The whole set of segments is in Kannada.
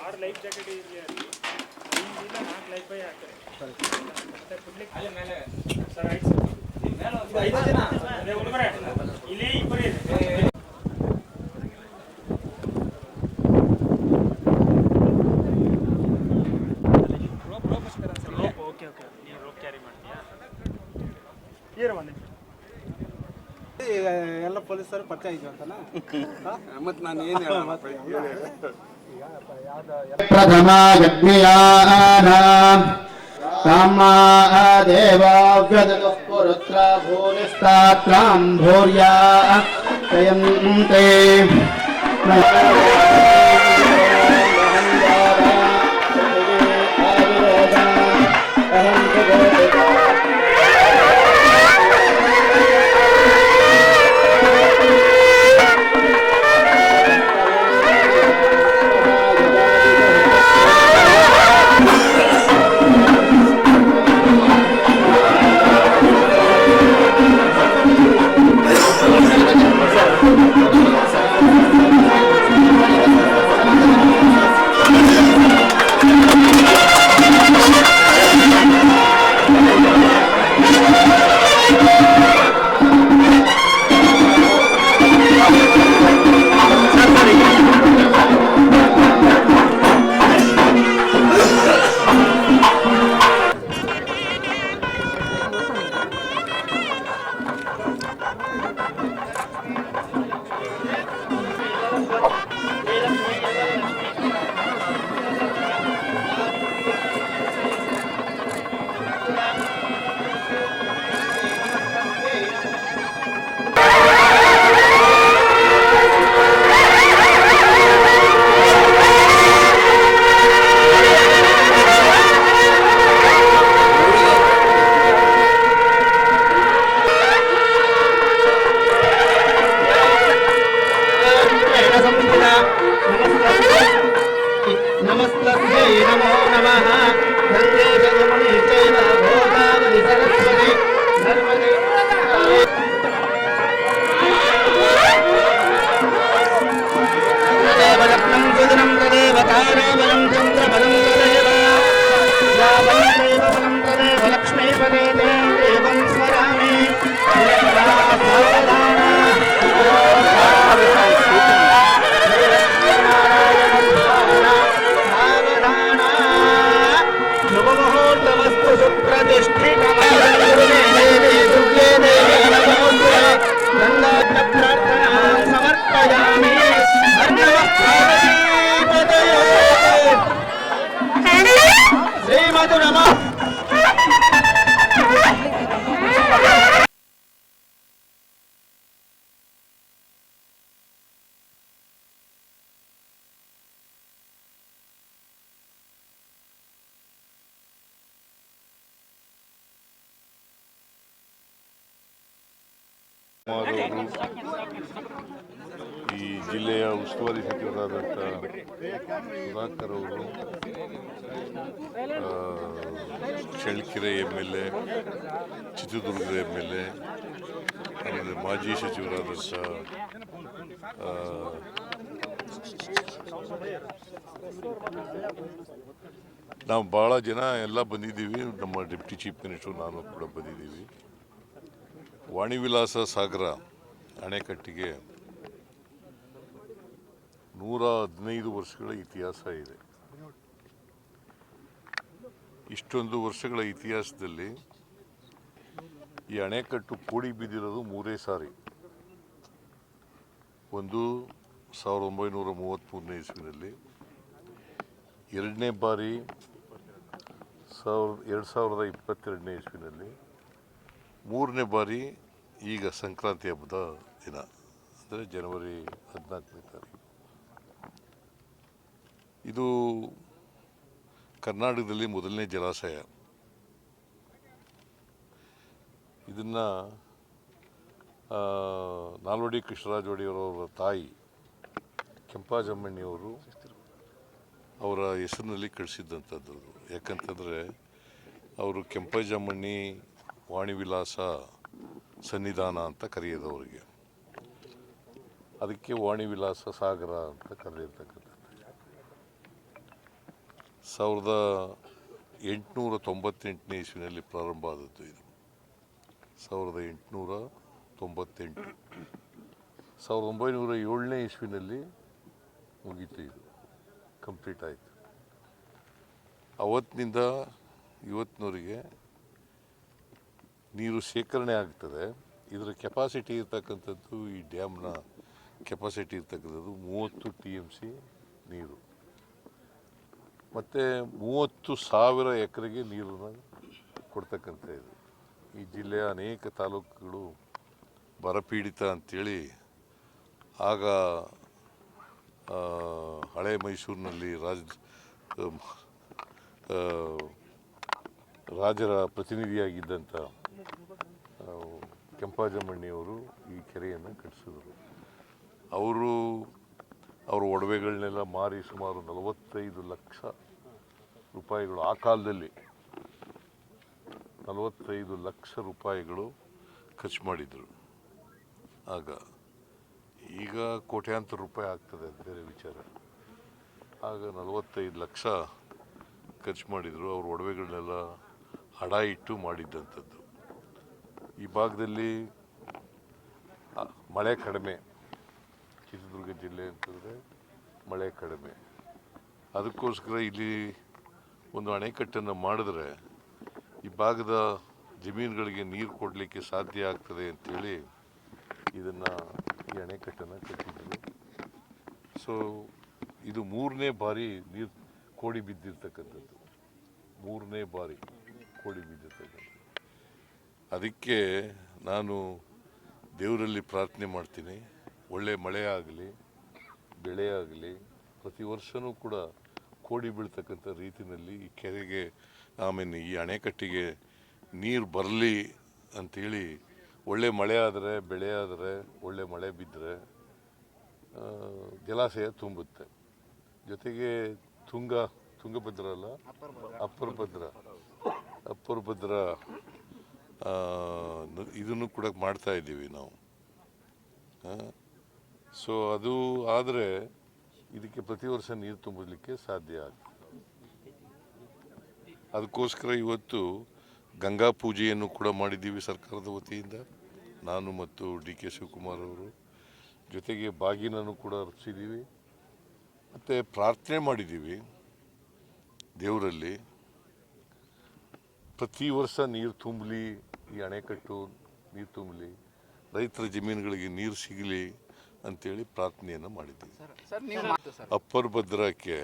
ಆರು ಲೈಫ್ ಜಾಕೆಟ್ ಇದೆಯಾ ಇಲ್ಲ ನಾಲ್ಕು ಲೈಫ್ ಬೈ ಹಾಕ್ತಾರೆ ಸರ್. ಆಯ್ತು ಸರ್ ಅದೇ ಹುಡುಗರೇ ಇಲ್ಲಿ ಇಬ್ಬರೇ ಪೊಲೀಸರು ಪರಿಚಯ ಇದ್ವಿ ಅಂತನಾ ಮತ್ತೆ ನಾನು ಏನು ಹೇಳೋದೇವಾವ್ಯದದುಃಪುರುತ್ರ ಭೂರಿಸ್ತಾತ್ರಾಂ ಭೂರ್ಯಾ ಜಯಂತೆ ಈ ಜಿಲ್ಲೆಯ ಉಸ್ತುವಾರಿ ಸಚಿವರಾದಂಥ ಸುಧಾಕರ್ ಅವರು ಚಳ್ಳಕೆರೆ ಎಂ ಎಲ್ ಎ ಚಿತ್ರದುರ್ಗದ ಎಂ ಎಲ್ ಎ ಆಮೇಲೆ ಮಾಜಿ ಸಚಿವರಾದಂಥ ನಾವು ಭಾಳ ಜನ ಎಲ್ಲ ಬಂದಿದ್ದೀವಿ. ನಮ್ಮ ಡೆಪ್ಟಿ ಚೀಫ್ ಮಿನಿಸ್ಟರ್ ನಾನು ಕೂಡ ಬಂದಿದ್ದೀವಿ. ವಾಣಿವಿಲಾಸ ಸಾಗರ ಅಣೆಕಟ್ಟಿಗೆ ನೂರ ಹದಿನೈದು ವರ್ಷಗಳ ಇತಿಹಾಸ ಇದೆ. ಇಷ್ಟೊಂದು ವರ್ಷಗಳ ಇತಿಹಾಸದಲ್ಲಿ ಈ ಅಣೆಕಟ್ಟು ಕೂಡಿ ಬಿದ್ದಿರೋದು ಮೂರೇ ಸಾರಿ. ಒಂದು ಸಾವಿರದ ಒಂಬೈನೂರ ಮೂವತ್ತ್ಮೂರನೇ ಇಸ್ವಿನಲ್ಲಿ, ಎರಡನೇ ಬಾರಿ ಸಾವಿರದ ಎರಡು ಸಾವಿರದ ಇಪ್ಪತ್ತೆರಡನೇ ಇಸ್ವಿನಲ್ಲಿ ಮೂರನೇ ಬಾರಿ ಈಗ ಸಂಕ್ರಾಂತಿ ಹಬ್ಬದ ದಿನ, ಅಂದರೆ ಜನವರಿ ಹದಿನಾಲ್ಕನೇ ತಾರೀಕು ಇದು ಕರ್ನಾಟಕದಲ್ಲಿ ಮೊದಲನೇ ಜಲಾಶಯ ಇದನ್ನು ನಾಲ್ವಡಿ ಕೃಷ್ಣರಾಜ ಒಡೆಯವರವರ ತಾಯಿ ಕೆಂಪಾಜಮ್ಮಣ್ಣಿಯವರು ಅವರ ಹೆಸರಿನಲ್ಲಿ ಕಳಿಸಿದ್ದಂಥದ್ದು. ಯಾಕಂತಂದರೆ, ಅವರು ಕೆಂಪಜಮ್ಮಣ್ಣಿ ವಾಣಿವಿಲಾಸ ಸನ್ನಿಧಾನ ಅಂತ ಕರೆಯೋದು ಅವರಿಗೆ ಅದಕ್ಕೆ ವಾಣಿವಿಲಾಸ ಸಾಗರ ಅಂತ ಕರೆದಿರ್ತಕ್ಕಂಥದ್ದು. ಸಾವಿರದ ಎಂಟುನೂರ ತೊಂಬತ್ತೆಂಟನೇ ಇಸ್ವಿನಲ್ಲಿ ಪ್ರಾರಂಭ ಆದದ್ದು ಇದು. ಸಾವಿರದ ಎಂಟುನೂರ ತೊಂಬತ್ತೆಂಟು. ಸಾವಿರದ ಒಂಬೈನೂರ ಏಳನೇ ಇಸ್ವಿನಲ್ಲಿ ಮುಗೀತು ಇದು. ಕಂಪ್ಲೀಟ್ ಆಯಿತು. ಅವತ್ತಿನಿಂದ ಇವತ್ತಿನವರೆಗೆ ನೀರು ಶೇಖರಣೆ ಆಗ್ತದೆ. ಇದರ ಕೆಪಾಸಿಟಿ ಇರ್ತಕ್ಕಂಥದ್ದು ಈ ಡ್ಯಾಮ್ನ ಕೆಪಾಸಿಟಿ ಇರ್ತಕ್ಕಂಥದ್ದು ಮೂವತ್ತು ಟಿ ಎಂ ಸಿ ನೀರು. ಮತ್ತು ಮೂವತ್ತು ಸಾವಿರ ಎಕರೆಗೆ ನೀರನ್ನು ಕೊಡ್ತಕ್ಕಂಥ ಇದು. ಈ ಜಿಲ್ಲೆಯ ಅನೇಕ ತಾಲೂಕುಗಳು ಬರಪೀಡಿತ ಅಂಥೇಳಿ ಆಗ ಹಳೆ ಮೈಸೂರಿನಲ್ಲಿ ರಾಜ ರಾಜರ ಪ್ರತಿನಿಧಿಯಾಗಿದ್ದಂಥ ಆ, ಕೆಂಪಾಜಮ್ಮಣ್ಣಿಯವರು ಈ ಕೆರೆಯನ್ನು ಕಟ್ಟಿಸಿದರು. ಅವರು ಅವರ ಒಡವೆಗಳನ್ನೆಲ್ಲ ಮಾರಿ ಸುಮಾರು ನಲವತ್ತೈದು ಲಕ್ಷ ರೂಪಾಯಿಗಳು ಆ ಕಾಲದಲ್ಲಿ ನಲವತ್ತೈದು ಲಕ್ಷ ರೂಪಾಯಿಗಳು ಖರ್ಚು ಮಾಡಿದರು. ಆಗ ಈಗ ಕೋಟ್ಯಾಂತರ ರೂಪಾಯಿ ಆಗ್ತದೆ ಅದು ಬೇರೆ ವಿಚಾರ. ಆಗ ನಲವತ್ತೈದು ಲಕ್ಷ ಖರ್ಚು ಮಾಡಿದರು. ಅವ್ರ ಒಡವೆಗಳನ್ನೆಲ್ಲ ಹಡ ಇಟ್ಟು ಮಾಡಿದ್ದಂಥದ್ದು. ಈ ಭಾಗದಲ್ಲಿ ಮಳೆ ಕಡಿಮೆ. ಚಿತ್ರದುರ್ಗ ಜಿಲ್ಲೆ ಅಂತಂದರೆ ಮಳೆ ಕಡಿಮೆ. ಅದಕ್ಕೋಸ್ಕರ ಇಲ್ಲಿ ಒಂದು ಅಣೆಕಟ್ಟನ್ನು ಮಾಡಿದ್ರೆ ಈ ಭಾಗದ ಜಮೀನುಗಳಿಗೆ ನೀರು ಕೊಡಲಿಕ್ಕೆ ಸಾಧ್ಯ ಆಗ್ತದೆ ಅಂಥೇಳಿ ಇದನ್ನು ಈ ಅಣೆಕಟ್ಟನ್ನು ಕಟ್ಟಿದ್ರು ಸೊ ಇದು ಮೂರನೇ ಬಾರಿ ನೀರು ಕೋಡಿ ಬಿದ್ದಿರ್ತಕ್ಕಂಥದ್ದು. ಮೂರನೇ ಬಾರಿ ಕೋಡಿ ಬಿದ್ದಿರ್ತಕ್ಕಂಥದ್ದು. ಅದಕ್ಕೆ ನಾನು ದೇವರಲ್ಲಿ ಪ್ರಾರ್ಥನೆ ಮಾಡ್ತೀನಿ. ಒಳ್ಳೆ ಮಳೆ ಆಗಲಿ, ಬೆಳೆ ಆಗಲಿ, ಪ್ರತಿ ವರ್ಷವೂ ಕೂಡ ಕೋಡಿ ಬೀಳ್ತಕ್ಕಂಥ ರೀತಿಯಲ್ಲಿ ಈ ಕೆರೆಗೆ, ಆಮೇಲೆ ಈ ಅಣೆಕಟ್ಟಿಗೆ ನೀರು ಬರಲಿ ಅಂಥೇಳಿ ಒಳ್ಳೆ ಮಳೆ ಆದರೆ ಬೆಳೆ ಆದರೆ ಒಳ್ಳೆ ಮಳೆ ಬಿದ್ದರೆ ಜಲಾಶಯ ತುಂಬುತ್ತೆ. ಜೊತೆಗೆ ತುಂಗ, ತುಂಗಭದ್ರ ಅಲ್ಲ? ಅಪ್ಪರ್ ಭದ್ರ ಅಪ್ಪರ್ ಭದ್ರ ಇದನ್ನು ಕೂಡ ಮಾಡ್ತಾ ಇದ್ದೀವಿ ನಾವು. ಸೊ ಅದು ಆದರೆ ಇದಕ್ಕೆ ಪ್ರತಿ ವರ್ಷ ನೀರು ತುಂಬಲಿಕ್ಕೆ ಸಾಧ್ಯ ಆಗ್ತದೆ. ಅದಕ್ಕೋಸ್ಕರ ಇವತ್ತು ಗಂಗಾ ಪೂಜೆಯನ್ನು ಕೂಡ ಮಾಡಿದ್ದೀವಿ ಸರ್ಕಾರದ ವತಿಯಿಂದ. ನಾನು ಮತ್ತು ಡಿ ಕೆ ಶಿವಕುಮಾರ್ ಅವರು. ಜೊತೆಗೆ ಬಾಗಿನನ್ನು ಕೂಡ ಅರ್ಪಿಸಿದ್ದೀವಿ. ಮತ್ತು ಪ್ರಾರ್ಥನೆ ಮಾಡಿದ್ದೀವಿ ದೇವರಲ್ಲಿ. ಪ್ರತಿ ವರ್ಷ ನೀರು ತುಂಬಲಿ ಈ ಅಣೆಕಟ್ಟು ನೀರು ತುಂಬಲಿ ರೈತರ ಜಮೀನುಗಳಿಗೆ ನೀರು ಸಿಗಲಿ ಅಂತೇಳಿ ಪ್ರಾರ್ಥನೆಯನ್ನು ಮಾಡಿದ್ದೀವಿ. ಅಪ್ಪರ್ ಭದ್ರಕ್ಕೆ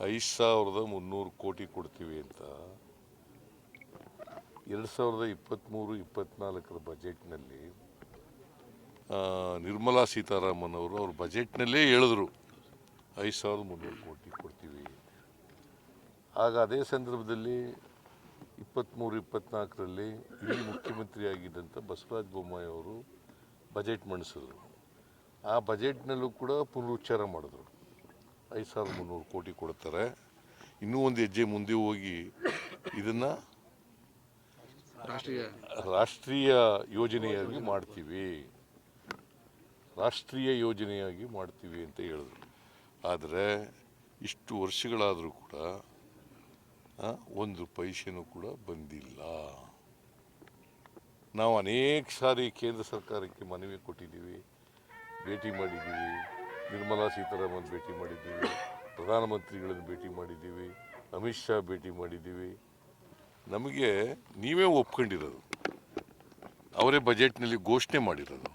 ಐದು ಸಾವಿರದ ಮುನ್ನೂರು ಕೋಟಿ ಕೊಡ್ತೀವಿ ಅಂತ ಎರಡು ಸಾವಿರದ ಇಪ್ಪತ್ತ್ಮೂರು ಇಪ್ಪತ್ತ್ನಾಲ್ಕರ ಬಜೆಟ್ನಲ್ಲಿ ನಿರ್ಮಲಾ ಸೀತಾರಾಮನ್ ಅವರು ಅವ್ರ ಬಜೆಟ್ನಲ್ಲೇ ಹೇಳಿದ್ರು ಐದು ಸಾವಿರದ ಮುನ್ನೂರು ಕೋಟಿ ಕೊಡ್ತೀವಿ. ಆಗ ಅದೇ ಸಂದರ್ಭದಲ್ಲಿ ಇಪ್ಪತ್ತ್ಮೂರು ಇಪ್ಪತ್ತ್ನಾಲ್ಕರಲ್ಲಿ ಇಲ್ಲಿ ಮುಖ್ಯಮಂತ್ರಿಯಾಗಿದ್ದಂಥ ಬಸವರಾಜ ಬೊಮ್ಮಾಯಿ ಅವರು ಬಜೆಟ್ ಮಂಡಿಸಿದ್ರು. ಆ ಬಜೆಟ್ನಲ್ಲೂ ಕೂಡ ಪುನರುಚ್ಚಾರ ಮಾಡಿದ್ರು. ಐದು ಸಾವಿರದ ಮುನ್ನೂರು ಕೋಟಿ ಕೊಡ್ತಾರೆ. ಇನ್ನೂ ಒಂದು ಹೆಜ್ಜೆ ಮುಂದೆ ಹೋಗಿ ಇದನ್ನು ರಾಷ್ಟ್ರೀಯ ರಾಷ್ಟ್ರೀಯ ಯೋಜನೆಯಾಗಿ ಮಾಡ್ತೀವಿ. ರಾಷ್ಟ್ರೀಯ ಯೋಜನೆಯಾಗಿ ಮಾಡ್ತೀವಿ ಅಂತ ಹೇಳಿದ್ರು. ಆದರೆ ಇಷ್ಟು ವರ್ಷಗಳಾದರೂ ಕೂಡ ಒಂದು ಪೈಸೆನೂ ಕೂಡ ಬಂದಿಲ್ಲ. ನಾವು ಅನೇಕ ಸಾರಿ ಕೇಂದ್ರ ಸರ್ಕಾರಕ್ಕೆ ಮನವಿ ಕೊಟ್ಟಿದ್ದೀವಿ, ಭೇಟಿ ಮಾಡಿದ್ದೀವಿ. ನಿರ್ಮಲಾ ಸೀತಾರಾಮನ್ ಭೇಟಿ ಮಾಡಿದ್ದೀವಿ, ಪ್ರಧಾನಮಂತ್ರಿಗಳನ್ನು ಭೇಟಿ ಮಾಡಿದ್ದೀವಿ, ಅಮಿತ್ ಶಾ ಭೇಟಿ ಮಾಡಿದ್ದೀವಿ. ನಮಗೆ ನೀವೇ ಒಪ್ಕೊಂಡಿರೋದು. ಅವರೇ ಬಜೆಟ್ನಲ್ಲಿ ಘೋಷಣೆ ಮಾಡಿರೋದು.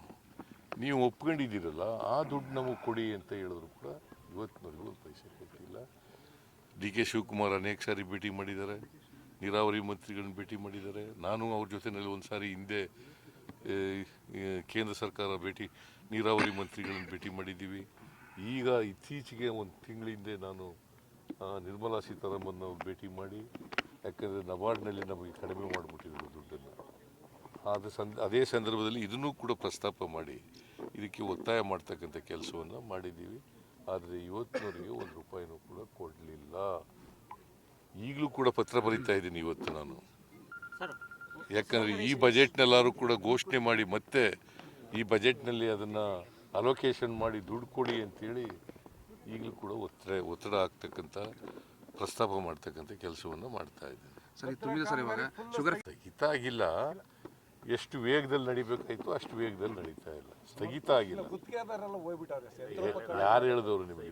ನೀವು ಒಪ್ಕೊಂಡಿದ್ದೀರಲ್ಲ, ಆ ದುಡ್ಡು ನಮಗೆ ಕೊಡಿ ಅಂತ ಹೇಳಿದ್ರು ಕೂಡ ಕೊಟ್ಟಿಲ್ಲ ಡಿ ಕೆ ಶಿವಕುಮಾರ್ ಅನೇಕ ಸಾರಿ ಭೇಟಿ ಮಾಡಿದ್ದಾರೆ. ನೀರಾವರಿ ಮಂತ್ರಿಗಳನ್ನ ಭೇಟಿ ಮಾಡಿದ್ದಾರೆ. ನಾನು ಅವ್ರ ಜೊತೆಯಲ್ಲಿ ಒಂದು ಸಾರಿ ಹಿಂದೆ ಕೇಂದ್ರ ಸರ್ಕಾರ ಭೇಟಿ, ನೀರಾವರಿ ಮಂತ್ರಿಗಳನ್ನ ಭೇಟಿ ಮಾಡಿದ್ದೀವಿ. ಈಗ ಇತ್ತೀಚೆಗೆ ಒಂದು ತಿಂಗಳ ಹಿಂದೆ ನಾನು ನಿರ್ಮಲಾ ಸೀತಾರಾಮನ್ ಅವ್ರು ಭೇಟಿ ಮಾಡಿ, ಯಾಕಂದರೆ ನಬಾರ್ಡ್ನಲ್ಲಿ ನಮಗೆ ಕಡಿಮೆ ಮಾಡಿಬಿಟ್ಟಿದ್ರು ದುಡ್ಡನ್ನು. ಆದ ಸಂದ, ಅದೇ ಸಂದರ್ಭದಲ್ಲಿ ಇದನ್ನೂ ಕೂಡ ಪ್ರಸ್ತಾಪ ಮಾಡಿ, ಇದಕ್ಕೆ ಒತ್ತಾಯ ಮಾಡ್ತಕ್ಕಂಥ ಕೆಲಸವನ್ನು ಮಾಡಿದ್ದೀವಿ. ಆದರೆ ಇವತ್ತಿನವರೆಗೆ ಒಂದು ರೂಪಾಯಿನೂ ಕೂಡ ಕೊಡಲಿಲ್ಲ. ಈಗಲೂ ಕೂಡ ಪತ್ರ ಬರೀತಾ ಇದ್ದೀನಿ ಇವತ್ತು ನಾನು. ಯಾಕಂದರೆ ಈ ಬಜೆಟ್ನೆಲ್ಲರೂ ಕೂಡ ಘೋಷಣೆ ಮಾಡಿ ಮತ್ತೆ ಈ ಬಜೆಟ್ನಲ್ಲಿ ಅದನ್ನು ಅಲೋಕೇಶನ್ ಮಾಡಿ ದುಡ್ಡು ಕೊಡಿ ಅಂತೇಳಿ ಈಗಲೂ ಕೂಡ ಒತ್ತಡ ಒತ್ತಡ ಆಗ್ತಕ್ಕಂಥ ಪ್ರಸ್ತಾಪ ಮಾಡ್ತಕ್ಕಂಥ ಕೆಲಸವನ್ನು ಮಾಡ್ತಾ ಇದ್ದೀನಿ. ಸರ್ ಇದು ತುಂಬಿದೆ ಸರ್ ಇವಾಗ. ಶುಗರ್ ಹಿತಾಗಿಲ್ಲ. ಆಗಿಲ್ಲ ಎಷ್ಟು ವೇಗದಲ್ಲಿ ನಡಿಬೇಕಾಯ್ತು ಅಷ್ಟು ವೇಗದಲ್ಲಿ ನಡೀತಾ ಇಲ್ಲ. ಸ್ಥಗಿತ ಆಗಿಲ್ಲ. ಗುತ್ತಿಗೆದಾರೆಲ್ಲ ಹೋಗ್ಬಿಟ್ಟವ್ರೆ ಸರ್. ಯಾರು ಹೇಳಿದವರು ನಿಮಗೆ?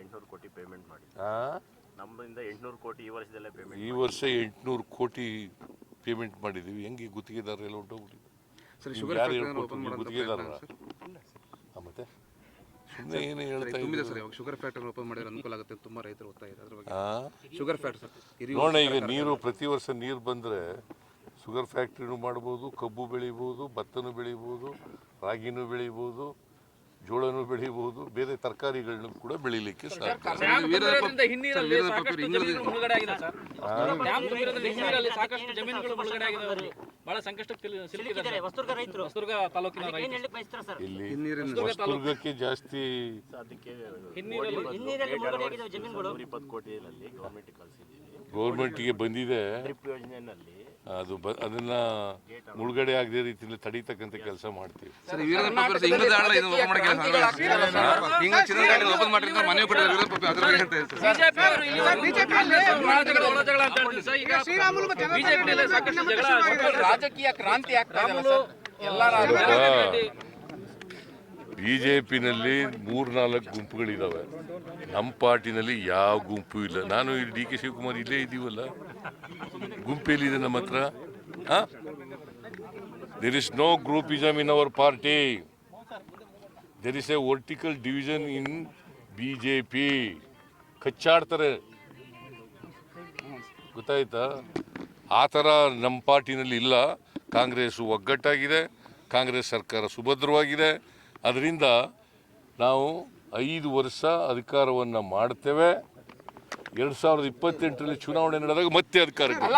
ಎಂಟ್ನೂರು ಕೋಟಿ ಪೇಮೆಂಟ್ ಮಾಡಿ ಆ? ನಮ್ಮಿಂದ ಎಂಟ್ನೂರು ಕೋಟಿ ಈ ವರ್ಷದಲ್ಲೇ ಪೇಮೆಂಟ್ ಈ ವರ್ಷ ಎಂಟುನೂರು ಕೋಟಿ ಪೇಮೆಂಟ್ ಮಾಡಿದೀವಿ ಹೆಂಗೆ ಗುತ್ತಿಗೆದಾರ ಎಲ್ಲ ಹೊಂಟೋಗ್ಬಿಟ್ಟಿದೆ ಸರ್ ಶುಗರ್ ಯಾರು ಫ್ಯಾಕ್ಟ್ರಿ ಓಪನ್ ನೀವು ಮಾಡೋದು ಗುತ್ತಿಗೆದಾರರ? ಆ, ಮತ್ತೆ? ಸುಮ್ಮನೆ ಏನು ಹೇಳ್ತಾ ತುಂಬಿದೆ ಸರ್. ಇದ್ದೀರಿ? ಇವಾಗ ಶುಗರ್ ಫ್ಯಾಕ್ಟರಿ ಓಪನ್ ಮಾಡಿದ್ರೆ ಅನುಕೂಲ ಆಗುತ್ತೆ ತುಂಬಾ ರೈತರು ಒತ್ತಾಯ ಇದೆ ಅದ್ರ ಬಗ್ಗೆ ಶುಗರ್ ಫ್ಯಾಕ್ಟರಿ ನೋಡೋಣ ಈಗ ನೀರು ಪ್ರತಿ ವರ್ಷ ನೀರು ಬಂದರೆ ಶುಗರ್ ಫ್ಯಾಕ್ಟ್ರಿನೂ ಮಾಡ್ಬೋದು ಕಬ್ಬು ಬೆಳಿಬೋದು ಭತ್ತನೂ ಬೆಳಿಬೋದು ರಾಗಿನೂ ಬೆಳಿಬೋದು ಜೋಳನೂ ಬೆಳಿಬೋದು ಬೇರೆ ತರಕಾರಿಗಳನ್ನು ಕೂಡ ಬೆಳಿಲಿಕ್ಕೆ ಸಾಧ್ಯ. ಜಾಸ್ತಿ ಗೌರ್ಮೆಂಟ್ಗೆ ಬಂದಿದೆ. ಅದು ಬ ಅದನ್ನ ಮುಳುಗಡೆ ಆಗದೆ ರೀತಿಯಲ್ಲಿ ತಡೀತಕ್ಕಂಥ ಕೆಲಸ ಮಾಡ್ತೀವಿ. ರಾಜಕೀಯ ಕ್ರಾಂತಿ ಬಿ ಜೆ ಪಿನಲ್ಲಿ ಮೂರ್ನಾಲ್ಕು ಗುಂಪುಗಳಿದ್ದಾವೆ ನಮ್ಮ ಪಾರ್ಟಿನಲ್ಲಿ ಯಾವ ಗುಂಪು ಇಲ್ಲ. ನಾನು ಇಲ್ಲಿ ಡಿ ಕೆ ಶಿವಕುಮಾರ್ ಇಲ್ಲೇ ಇದ್ದೀವಲ್ಲ. ಗುಂಪೆಲ್ಲಿದೆ ನಮ್ಮ ಹತ್ರ. There is no groupism in our party there is a vertical division in B J P ಕಚ್ಚಾಡ್ತಾರೆ. ಗೊತ್ತಾಯ್ತಾ? ಆ ಥರ ನಮ್ಮ ಪಾರ್ಟಿನಲ್ಲಿ ಇಲ್ಲ. ಕಾಂಗ್ರೆಸ್ಸು ಒಗ್ಗಟ್ಟಾಗಿದೆ. ಕಾಂಗ್ರೆಸ್ ಸರ್ಕಾರ ಸುಭದ್ರವಾಗಿದೆ. ಅದರಿಂದ ನಾವು ಐದು ವರ್ಷ ಅಧಿಕಾರವನ್ನು ಮಾಡ್ತೇವೆ. ಎರಡು ಸಾವಿರದ ಇಪ್ಪತ್ತೆಂಟರಲ್ಲಿ ಚುನಾವಣೆ ನಡೆದಾಗ ಮತ್ತೆ ಅಧಿಕಾರಕ್ಕೆ.